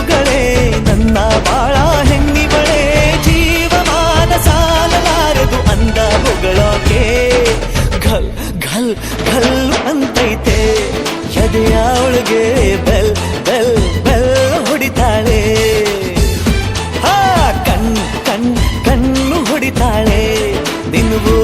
ಕಣ್ಣುಗಳೇ ನನ್ನ ಬಾಳ ಹೆಣ್ಣಿಗಳೇ, ಜೀವಮಾನ ಸಾಲಲಾರದು ಅಂದ ಹೊಗಳೋಕೆ ಘಲ್ ಘಲ್ ಘಲ್ ಅಂತೈತೆ. ಎದೆಯ ಒಳಗೆ ಬೆಲ್ ಬೆಲ್ ಬೆಲ್ ಹೊಡಿತಾಳೆ. ಹಾ, ಕಣ್ ಕಣ್, ಕಣ್ಣು ಹೊಡಿತಾಳೆ. ನಿನಗೂ